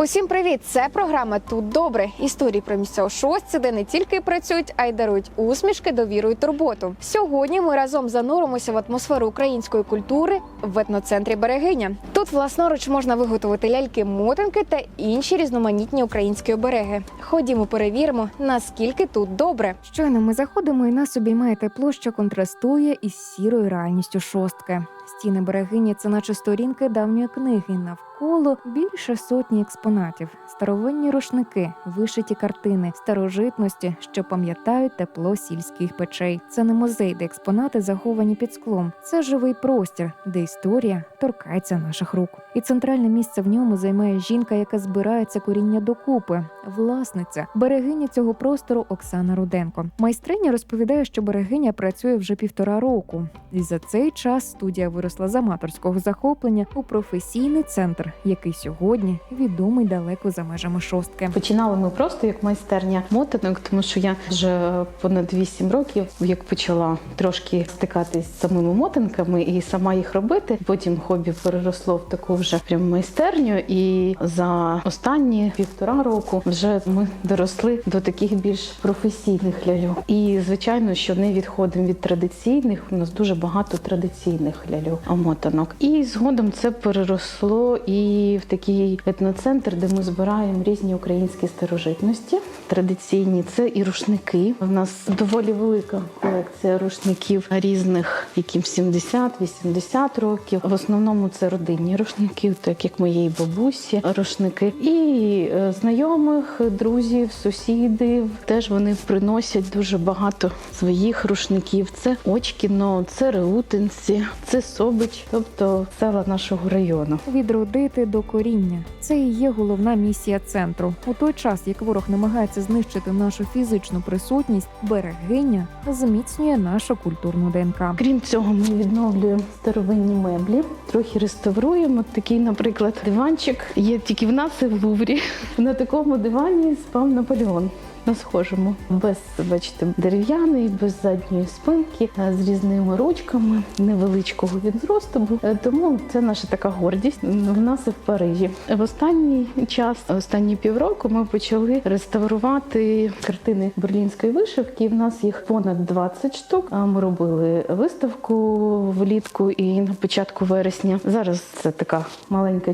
Усім привіт! Це програма Тут добре. Історії про місцеву шостці, де не тільки працюють, а й дарують усмішки, довіру й турботу. Сьогодні ми разом зануримося в атмосферу української культури в етноцентрі Берегиня. Тут власноруч можна виготовити ляльки, мотинки та інші різноманітні українські обереги. Ходімо, перевіримо, наскільки тут добре. Щойно ми заходимо, і нас обіймає тепло, що контрастує із сірою реальністю шостки. Стіни берегині це наче сторінки давньої книги. Навколо більше сотні експонатів, старовинні рушники, вишиті картини, старожитності, що пам'ятають тепло сільських печей. Це не музей, де експонати заховані під склом. Це живий простір, де історія торкається наших рук. І центральне місце в ньому займає жінка, яка збирає це коріння докупи. Власниця берегиня цього простору Оксана Руденко. Майстриня розповідає, що берегиня працює вже півтора року, і за цей час студія виросла з аматорського захоплення у професійний центр, який сьогодні відомий далеко за межами шостки. Починали ми просто як майстерня мотанок, тому що я вже понад 8 років, як почала трошки стикатись з самими мотанками і сама їх робити. Потім хобі переросло в таку вже прям майстерню. І за останні півтора року вже ми доросли до таких більш професійних ляльок. І звичайно, що не відходимо від традиційних. У нас дуже багато традиційних ляльок мотанок. І згодом це переросло і в такий етноцентр, де ми збираємо різні українські старожитності. Традиційні це і рушники. У нас доволі велика колекція рушників різних, яким 70-80 років. В основному це родинні рушники, так як моєї бабусі, рушники і е, знайомих, друзів, сусідів. Теж вони приносять дуже багато своїх рушників. Це Очкіно, це Реутинці, це Собич, тобто села нашого району. Відродити до коріння це і є головна місія центру. У той час, як ворог намагається знищити нашу фізичну присутність, берегиня зміцнює нашу культурну ДНК. Крім цього, ми відновлюємо старовинні меблі, трохи реставруємо. Такий, наприклад, диванчик є тільки в нас і в Луврі. На такому дивані спав Наполеон. На схожому, без бачите, дерев'яний, без задньої спинки, з різними ручками, невеличкого він зросту. Е, Тому це наша така гордість. В нас і в Парижі. В останній час, останні півроку, ми почали реставрувати картини берлінської вишивки. В нас їх понад 20 штук. Ми робили виставку влітку і на початку вересня. Зараз це така маленька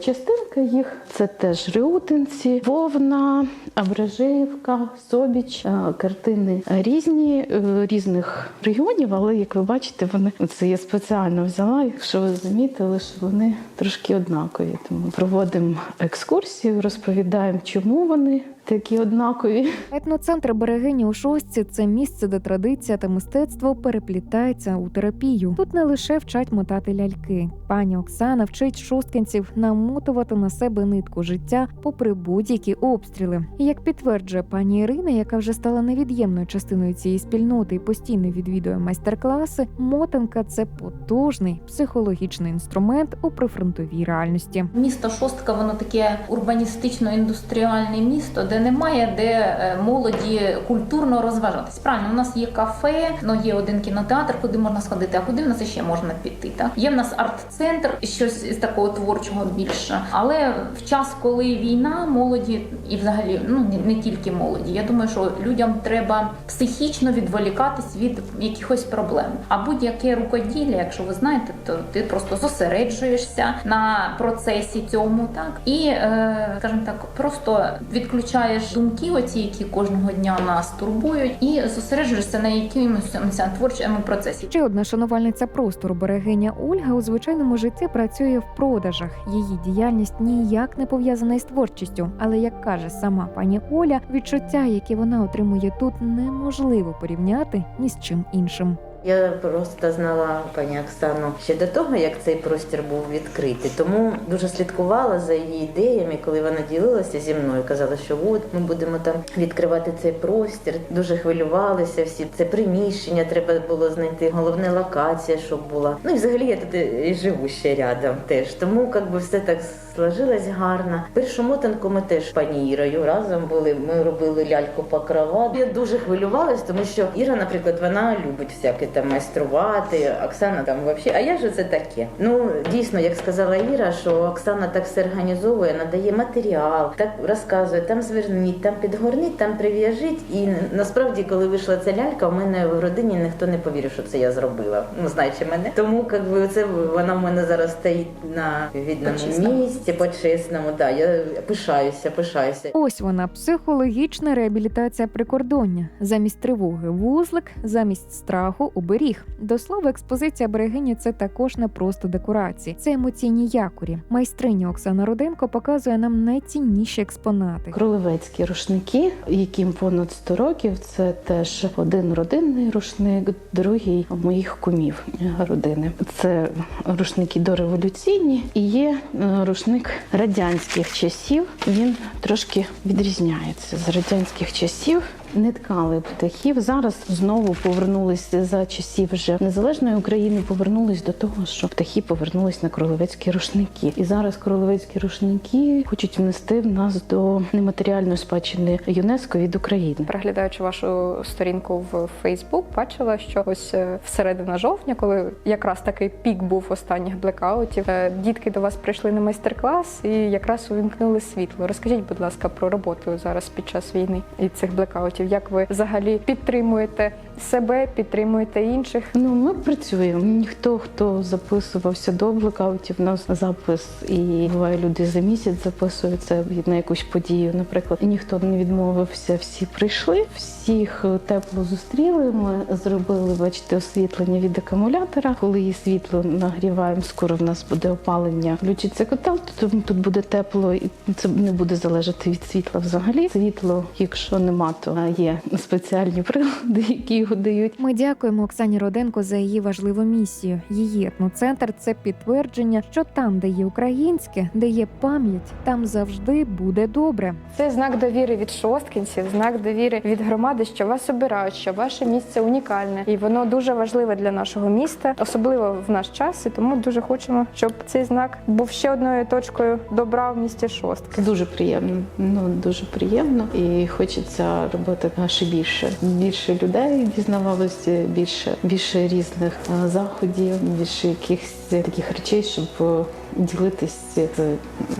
частинка їх. Це теж риутинці, Вовна, Абражеївка, Собіч. Е, Картини різні е, різних регіонів, але як ви бачите, вони це я спеціально взяла. Якщо ви замітили, що вони трошки однакові. Тому проводимо екскурсію, розповідаємо, чому вони такі однакові. Етноцентр берегині у шостці це місце, де традиція та мистецтво переплітаються у терапію. Тут не лише вчать мотати ляльки. Пані Оксана вчить шосткинців намотувати на себе нитку життя попри будь-які обстріли. І як підтверджує пані Ірина, яка вже стала невід'ємною частиною цієї спільноти і постійно відвідує майстер-класи, мотанка це потужний психологічний інструмент у прифронтовій реальності. Місто Шостка, воно таке урбаністично-індустріальне місто, де немає де е, молоді культурно розважатись. Правильно, у нас є кафе, ну є один кінотеатр, куди можна сходити, а куди в нас ще можна піти. Так? Є в нас арт-центр, щось з такого творчого більше. Але в час, коли війна, молоді і взагалі ну не, не тільки молоді. Я думаю, що людям треба психічно відволікатись від якихось проблем. А будь-яке рукоділля, якщо ви знаєте, то ти просто зосереджуєшся на процесі цьому, так і е, скажімо так, просто відключаєш думки, оці, які кожного дня нас турбують, і зосереджуєшся на якимось творчому процесі. Ще одна шанувальниця простору берегиня Ольга у звичайному житті працює в продажах. Її діяльність ніяк не пов'язана із творчістю, але як каже сама пані Оля, відчуття, які вона отримує тут, неможливо порівняти ні з чим іншим. Я просто знала пані Оксану ще до того, як цей простір був відкритий. Тому дуже слідкувала за її ідеями, коли вона ділилася зі мною. Казала, що от ми будемо там відкривати цей простір. Дуже хвилювалися всі. Це приміщення треба було знайти. Головне локація, щоб була. Ну і взагалі я тут і живу ще рядом теж. Тому як би все так сложилась гарно. Першу мотанку ми теж пані Ірою разом були. Ми робили ляльку покрова. Я дуже хвилювалась, тому що Іра, наприклад, вона любить всяке там майструвати. Оксана там взагалі. А я ж це таке. Ну дійсно, як сказала Іра, що Оксана так все організовує, надає матеріал, так розказує, там зверніть, там підгорніть, там прив'яжіть. І насправді, коли вийшла ця лялька, в мене в родині ніхто не повірив, що це я зробила. Ну знаючи мене. Тому якби це вона в мене зараз стоїть на відному Почесному. Місці, почесному. Да, я пишаюся, пишаюся. Ось вона психологічна реабілітація прикордоння. Замість тривоги вузлик, замість страху оберіг. До слова, експозиція берегині це також не просто декорації, це емоційні якорі. Майстриня Оксана Руденко показує нам найцінніші експонати. Кролевецькі рушники, яким понад 100 років, це теж один родинний рушник, другий моїх кумів родини. Це рушники дореволюційні і є е, рушник радянських часів. Він трошки відрізняється з радянських часів. Не ткали птахів. Зараз знову повернулися за часів вже незалежної України. Повернулись до того, що птахи повернулись на королевецькі рушники. І зараз королевецькі рушники хочуть внести в нас до нематеріальної спадщини ЮНЕСКО від України. Переглядаючи вашу сторінку в Фейсбук, бачила, що ось е, всередина жовтня, коли якраз такий пік був останніх блекаутів, е, дітки до вас прийшли на майстер-клас і якраз увімкнули світло. Розкажіть, будь ласка, про роботу зараз під час війни і цих блекаутів. Як ви взагалі підтримуєте себе, підтримуєте інших? Ну, ми працюємо. Ніхто, хто записувався до блекаутів, у нас запис, і буває люди за місяць записуються на якусь подію. Наприклад, ніхто не відмовився, всі прийшли, всіх тепло зустріли. Ми зробили, бачите, освітлення від акумулятора. Коли її світло нагріваємо, скоро в нас буде опалення. Включиться котел, то тут буде тепло, і це не буде залежати від світла взагалі. Світло, якщо нема, то є спеціальні прилади, які його дають. Ми дякуємо Оксані Роденко за її важливу місію. Її етноцентр це підтвердження, що там, де є українське, де є пам'ять, там завжди буде добре. Це знак довіри від шосткінців, знак довіри від громади, що вас обирають, що ваше місце унікальне, і воно дуже важливе для нашого міста, особливо в наш час. І тому дуже хочемо, щоб цей знак був ще одною точкою добра в місті Шостки. Дуже приємно. Ну дуже приємно, і хочеться робити ще більше. Більше людей дізнавалося, більше більше різних е, заходів, більше якихось таких речей, щоб е, ділитися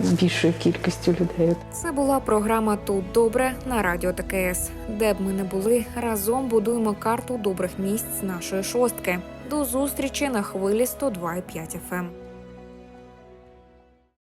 з більшою кількістю людей. Це була програма Тут добре на радіо ТКС. Де б ми не були, разом будуємо карту добрих місць нашої шостки. До зустрічі на хвилі 102,5 FM.